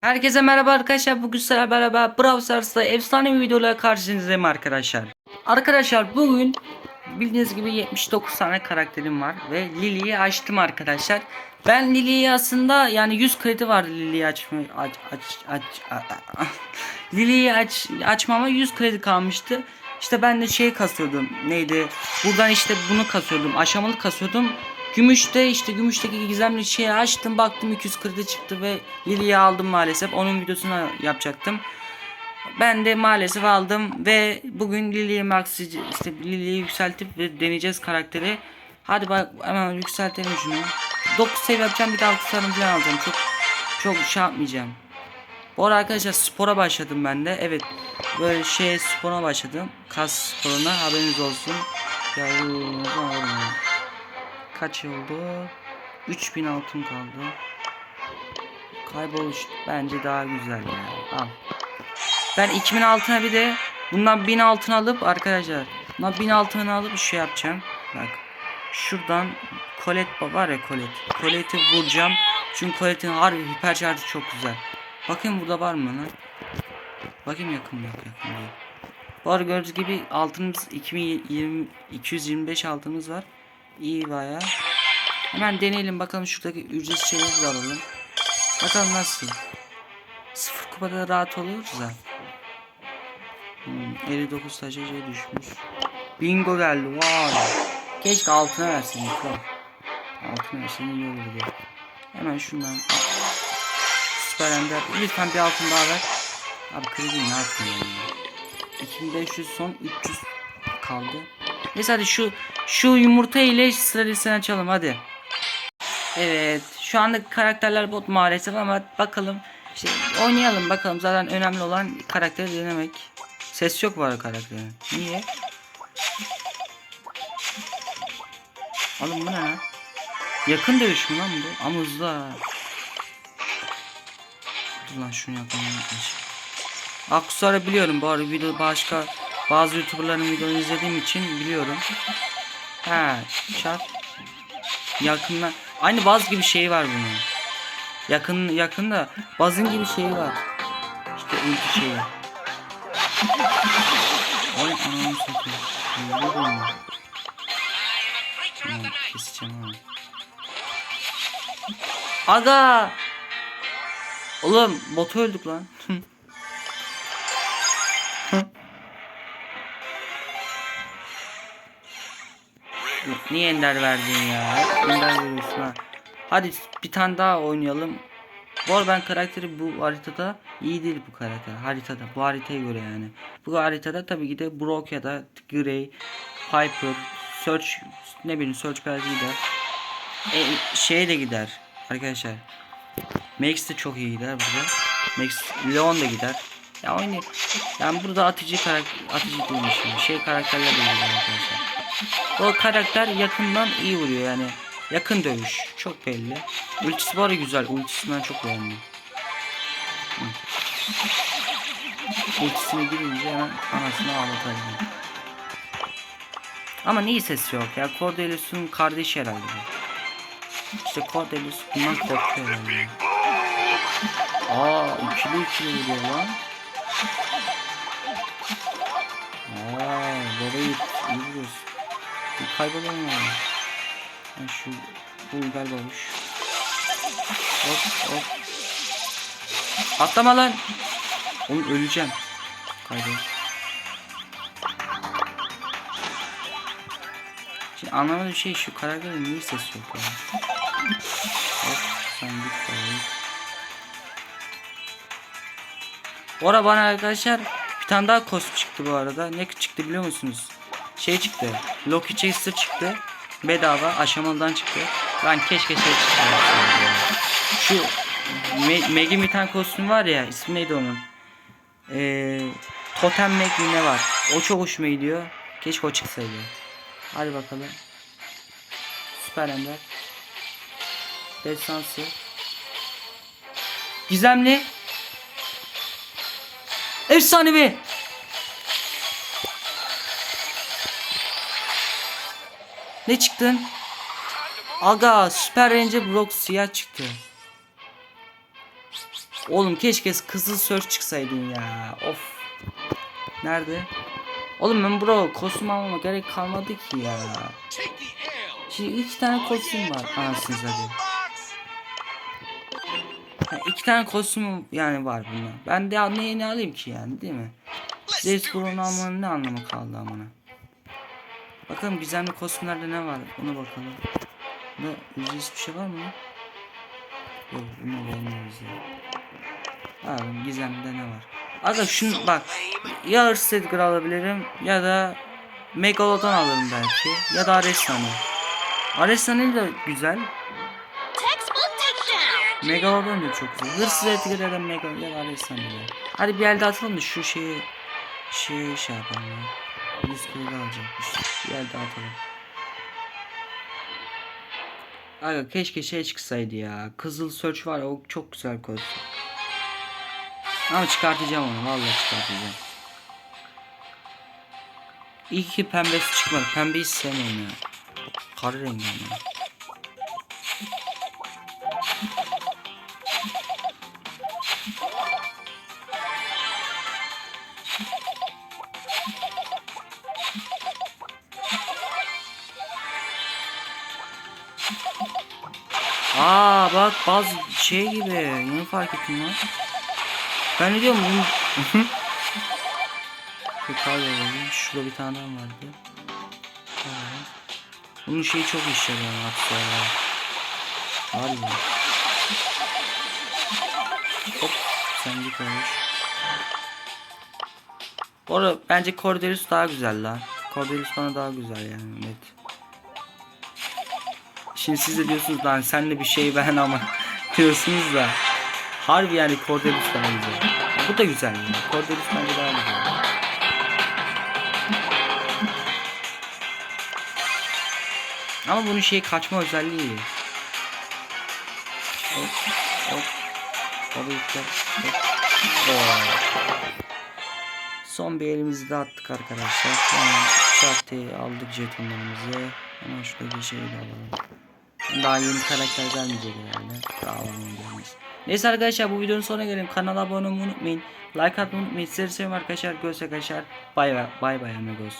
Herkese merhaba arkadaşlar. Bugün sizlerle beraber Brawl Stars'ta efsane bir videoyla karşınızdayım arkadaşlar. Arkadaşlar bugün bildiğiniz gibi 79 tane karakterim var ve Lily'yi açtım arkadaşlar. Ben Lily'yi aslında yani 100 kredi vardı Lily'yi açma aç aç aç a- a- Lily'yi aç açmama 100 kredi kalmıştı. İşte ben de şey kasıyordum. Neydi? Buradan işte bunu kasıyordum. Aşamalı kasıyordum. Gümüşte işte gümüşteki gizemli şeyi açtım baktım 200 kredi çıktı ve Lily'yi aldım maalesef. Onun videosunu yapacaktım. Ben de maalesef aldım ve bugün Lily'yi maxi işte Lily'yi yükseltip ve deneyeceğiz karakteri. Hadi bak hemen yükseltelim şunu. 9 seviye yapacağım bir de 6 sarım falan alacağım. Çok çok şey yapmayacağım. Bu arada arkadaşlar spora başladım ben de. Evet böyle şey spora başladım. Kas sporuna haberiniz olsun. Ya, Kaç oldu? 3000 altın kaldı. Kayboluş bence daha güzel ya. Al. Ben 2000 altına bir de bundan 1000 altın alıp arkadaşlar bundan 1000 altın alıp bir şey yapacağım. Bak. Şuradan Colette var ya Colette. Colette'i vuracağım. Çünkü Colette'in harbi hiper şarjı çok güzel. Bakın burada var mı lan? Bakayım yakın yok yakın değil. Bu arada gördüğünüz gibi altınımız 2020 225 altımız var. İyi baya. Hemen deneyelim bakalım şuradaki ücretsiz şeyleri de alalım. Bakalım nasıl. Sıfır kupada rahat oluyoruz da. Hmm, 59 taşa şey düşmüş. Bingo geldi. Vay. Keşke altına versin. Altına versin iyi olurdu. Hemen şundan. Süper Ender. Lütfen bir altın daha ver. Abi kredi ne yapayım ya. 2500 son 300 kaldı. Neyse hadi şu şu yumurta ile sıra listesini açalım hadi. Evet şu anda karakterler bot maalesef ama bakalım işte oynayalım bakalım zaten önemli olan karakteri denemek. Ses yok var karakterin. Niye? Oğlum bu ne? Yakın dövüş mü lan bu? Ama hızlı. Dur lan şunu yapalım. Aksusar'ı biliyorum arada video başka bazı youtuberların videolarını izlediğim için biliyorum. Ha, şart. Yakından aynı baz gibi şey var bunun. Yakın yakında bazın gibi şey var. İşte ulti şeyi. Oy ananı satayım. Ne keseceğim. Aga! Oğlum botu öldük lan. Niye ender verdin ya? Ender veriyorsun ha. Hadi bir tane daha oynayalım. Bu arada ben karakteri bu haritada iyi değil bu karakter. Haritada bu haritaya göre yani. Bu haritada tabii ki de Brock ya da Grey, Piper, Search ne bileyim Search belki gider. E, şeye de gider arkadaşlar. Max de çok iyi gider burada. Max Leon da gider. Ya oynay. Yani burada atıcı karakter atıcı değilmiş. Şey karakterler de gider arkadaşlar. O karakter yakından iyi vuruyor yani. Yakın dövüş. Çok belli. Ultisi var güzel. Ultisini ben çok beğendim. Ultisine girince hemen anasını ağlatalım. Ama niye ses yok ya? Cordelius'un kardeşi herhalde bu. İşte Cordelius bundan korkuyor herhalde. Aa ikili ikili vuruyor lan. Aa babayı iyi vuruyorsun. Bir kaybolalım ya. Ben şu bu galiba olmuş. Hop hop. Atlama lan. Oğlum öleceğim. Kaybol. Şimdi anlamadığım şey şu karakterin niye ses yok ya. Hop sen git ara bana arkadaşlar bir tane daha kostüm çıktı bu arada. Ne çıktı biliyor musunuz? Şey çıktı. Loki Chaser çıktı. Bedava aşamalıdan çıktı. Ben keşke şey çıktı. Şu Me Meg'in bir tane kostüm var ya ismi neydi onun? Ee, Totem Meg ne var? O çok hoşuma gidiyor. Keşke o çıksaydı. Hadi bakalım. Süper Ender. Destansı. Gizemli. Efsanevi. Ne çıktın? Aga Süper Ranger Brock siyah çıktı. Oğlum keşke kızıl search çıksaydın ya. Of. Nerede? Oğlum ben bro kostüm almama gerek kalmadı ki ya. Şimdi iki tane kostüm var anasını satayım. Ha, iki tane kostüm yani var bunlar. Ben de ne, ne alayım ki yani değil mi? Zeus Brown almanın ne anlamı kaldı amına? Bakalım gizemli kostümlerde ne var? Ona bakalım. Bunda ücretsiz bir şey var mı? Yok bunu olmuyoruz ya. Abi gizemde ne var? Aga şunu bak. Ya Hırsız alabilirim ya da Megalodon alırım belki. Ya da Aresna'nı. Aresna'nı da güzel. Megalodon da çok güzel. Hırsız Edgar ya da Mega ya da Aresna'nı da. Hadi bir elde atalım da şu şeyi şey şey yapalım ya. 100 kilo alacakmış. Bir elde atalım. Aga keşke şey çıksaydı ya. Kızıl Search var o çok güzel kostüm. Ama çıkartacağım onu vallahi çıkartacağım. İyi ki pembesi çıkmadı. Pembeyi sevmiyorum ya. Karı rengi ama. Aa bak bazı şey gibi yeni fark ettim lan. Ben ne diyorum bunu? Tekrar alalım. Şurada bir tane daha vardı. Bunun şeyi çok işe yarıyor. Var ya. Hop sen git olmuş. Bu arada bence Cordelius daha güzel lan. Cordelius bana daha güzel yani net. Şimdi siz de diyorsunuz lan sen de bir şey ben ama diyorsunuz da. Harbi yani Cordelius daha güzel. Bu da güzel yani. Cordelius bence daha güzel. Ama bunun şey kaçma özelliği. Hop hop. Oo. Son bir elimizi de attık arkadaşlar. Hemen şartıyı aldık jetonlarımızı. Hemen şuradaki şeyi de alalım. Daha yeni karakter gelmeyecek herhalde. Daha gelmez. Neyse arkadaşlar bu videonun sonuna gelelim. Kanala abone olmayı unutmayın. Like atmayı unutmayın. Sizleri seviyorum arkadaşlar. Göz kaçar. Bay bay. Bay bay amigos.